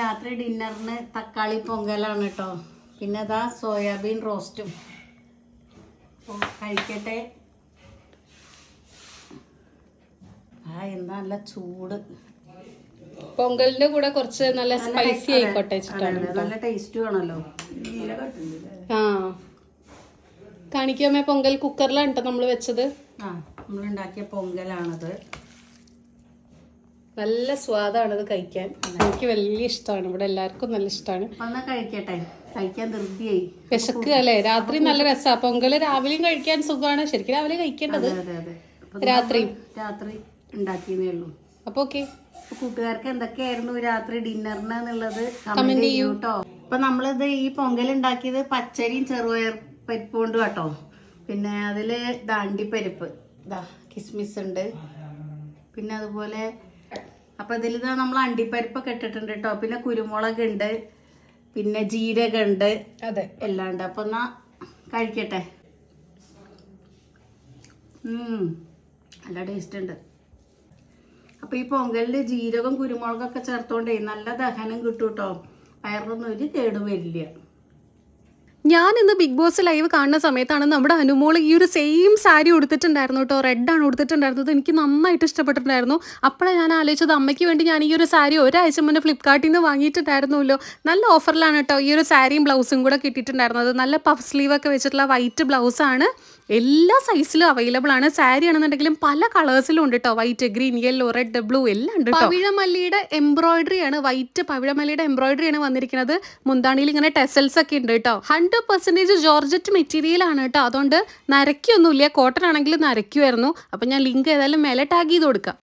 രാത്രി ഡിന്നറിന് തക്കാളി പൊങ്കലാണ് കേട്ടോ. പിന്നെ അതാ സോയാബീൻ റോസ്റ്റും. അപ്പോൾ കഴിക്കട്ടെ. ആ എന്താ നല്ല ചൂട്. പൊങ്കലിന്റെ കൂടെ കുറച്ച് നല്ല സ്പൈസി ആയിക്കോട്ടെ നല്ല ടേസ്റ്റ് ആണല്ലോ ആ. കാണിക്കാമേ പൊങ്കൽ കുക്കറിലാണ് കേട്ടോ നമ്മൾ വെച്ചത്. ആ നമ്മളുണ്ടാക്കിയ പൊങ്കലാണത്. നല്ല സ്വാദാണ് ഇത് കഴിക്കാൻ. എനിക്ക് വലിയ ഇഷ്ടമാണ്. ഇവിടെ എല്ലാവർക്കും നല്ല ഇഷ്ടമാണ്. കഴിക്കട്ടെ? കഴിക്കാൻ ധൃതിയായി. വിശക്കുക അല്ലേ രാത്രി നല്ല രസമാണ് പൊങ്കൽ രാവിലെയും കഴിക്കാൻ സുഖമാണ്. ശരിക്കും രാവിലെ കഴിക്കേണ്ടത്. അതെ അതെ അതെ. രാത്രി. രാത്രി ഉണ്ടാക്കിയതേ ഉള്ളൂ. അപ്പൊ ഓക്കെ. കൂട്ടുകാർക്ക് എന്തൊക്കെയായിരുന്നു രാത്രി ഡിന്നറിന് എന്നുള്ളത്? കമന്റ് ചെയ്യൂ കേട്ടോ ഇപ്പൊ നമ്മളിത് ഈ പൊങ്കൽ ഉണ്ടാക്കിയത് പച്ചരിയും ചെറുപയർ പരിപ്പ് കൊണ്ട് കേട്ടോ. പിന്നെ അതിൽ ദാണ്ടിപ്പരിപ്പ്. ഇതാ കിസ്മിസ് ഉണ്ട്. പിന്നെ അതുപോലെ അപ്പൊ ഇതിൽ ഇതാ നമ്മൾ അണ്ടിപ്പരിപ്പൊക്കെ ഇട്ടിട്ടുണ്ട് കേട്ടോ പിന്നെ കുരുമുളക് ഉണ്ട് പിന്നെ ജീരകം ഉണ്ട് അതെ. എല്ലാം ഉണ്ട് അപ്പൊ എന്നാ കഴിക്കട്ടെ. നല്ല ടേസ്റ്റ് ഉണ്ട്. അപ്പോൾ ഈ പൊങ്കലിൽ ജീരകം കുരുമുളകൊക്കെ ചേർത്തോണ്ടേ നല്ല ദഹനം കിട്ടും കേട്ടോ വയറൊന്നും ഒരു കേടും വരില്ല. ഞാൻ ഇന്ന് ബിഗ് ബോസ് ലൈവ് കാണുന്ന സമയത്താണ് നമ്മുടെ അനുമോൾ ഈ ഒരു സെയിം സാരി ഉടുത്തിട്ടുണ്ടായിരുന്നു കേട്ടോ. റെഡാണ് ഉടുത്തിട്ടുണ്ടായിരുന്നത്. എനിക്ക് നന്നായിട്ട് ഇഷ്ടപ്പെട്ടിട്ടുണ്ടായിരുന്നു. അപ്പോഴാണ് ഞാൻ ആലോചിച്ചത് അമ്മയ്ക്ക് വേണ്ടി ഞാൻ ഈ ഒരു സാരി ഒരാഴ്ച മുന്നേ ഫ്ലിപ്കാർട്ടിൽ നിന്ന് വാങ്ങിയിട്ടുണ്ടായിരുന്നല്ലോ. നല്ല ഓഫറിലാണ് കേട്ടോ ഈ ഒരു സാരിയും ബ്ലൗസും കൂടെ കിട്ടിയിട്ടുണ്ടായിരുന്നത്. നല്ല പഫ് സ്ലീവ് ഒക്കെ വെച്ചിട്ടുള്ള വൈറ്റ് ബ്ലൗസാണ് എല്ലാ സൈസിലും അവൈലബിൾ ആണ്. സാരി ആണെന്നുണ്ടെങ്കിലും പല കളേഴ്സിലും ഉണ്ട് കേട്ടോ. White green yellow red blue എല്ലാം ഉണ്ട് പവിഴമല്ലിയുടെ എംബ്രോയിഡറി ആണ്. വൈറ്റ് പവിഴമല്ലിയുടെ എംബ്രോയിഡറി ആണ് വന്നിരിക്കുന്നത്. മുന്താണിയിൽ ഇങ്ങനെ ടെസൽസ് ഒക്കെ ഉണ്ട് കേട്ടോ. ഹൺഡ്രഡ് പെർസെന്റേജ് ജോർജറ്റ് മെറ്റീരിയലാണ് കേട്ടോ. അതുകൊണ്ട് നരയ്ക്കൊന്നുമില്ല. കോട്ടൺ ആണെങ്കിൽ നരയ്ക്കുമായിരുന്നു. അപ്പം ഞാൻ ലിങ്ക് ഏതായാലും മേലെ ടാഗ് ചെയ്ത് കൊടുക്കാം.